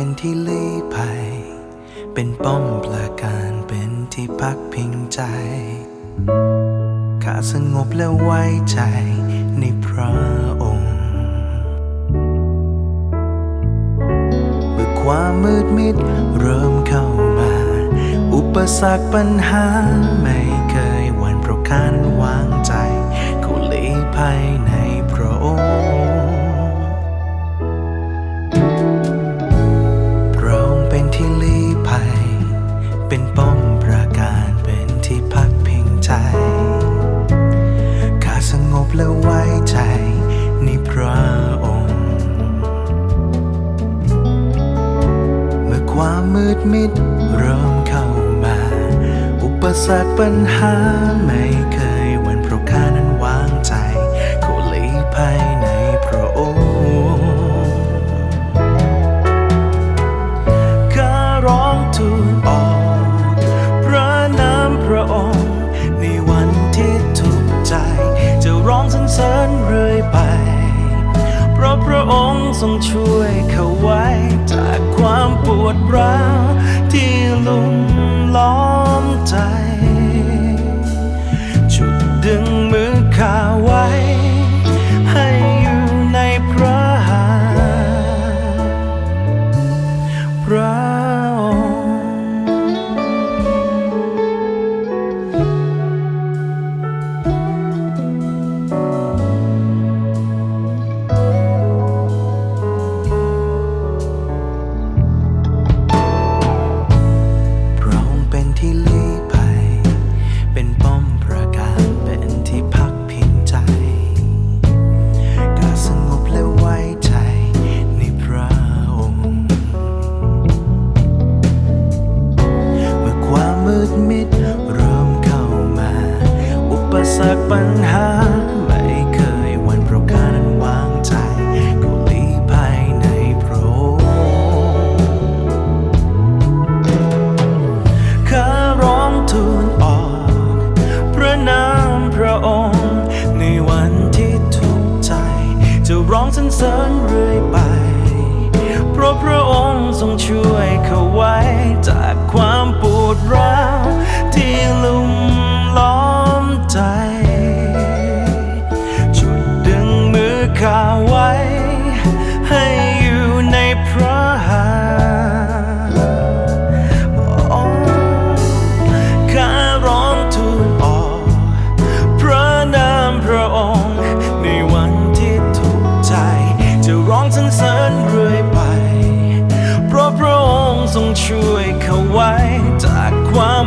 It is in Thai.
เป็นที่ลี้ภัย เป็นป้อมปราการเป็นที่พักพิงใจข้าสงบและไว้ใจในพระองค์เมื่อความมืดมิดเริ่มเข้ามา อุปสรรคปัญหาไม่เคยหวั่นเพราะข้านั้นวางใจเขาลี้ภัยใน และไว้ใจในพระองค์ เมื่อความมืดมิดเริ่มเข้ามา อุปสรรคปัญหาไม่เคยหวั่นเพราะข้า ทรงช่วยเขาไว้ จากความปวดร้าวที่ลุ่มล้อมใจ ปัญหา ไม่เคยวันเพราะข้านั้นวางใจก็ลี้ภัยในพระข้าร้องทูลออก พระนามพระองค์ ในวันที่ทุกข์ใจ จะร้องสรรเสริญเรื่อยไป เพราะพระองค์ทรงช่วยเขาไว้จ กาไว้ ให้อยู่ในพระหาข้าร้องทูลออก พระนามพระองค์ ในวันที่ทุกใจ จะร้องสรรเสริญเรื่อยไป เพราะพระองค์ทรงช่วยเขาไว้จากความ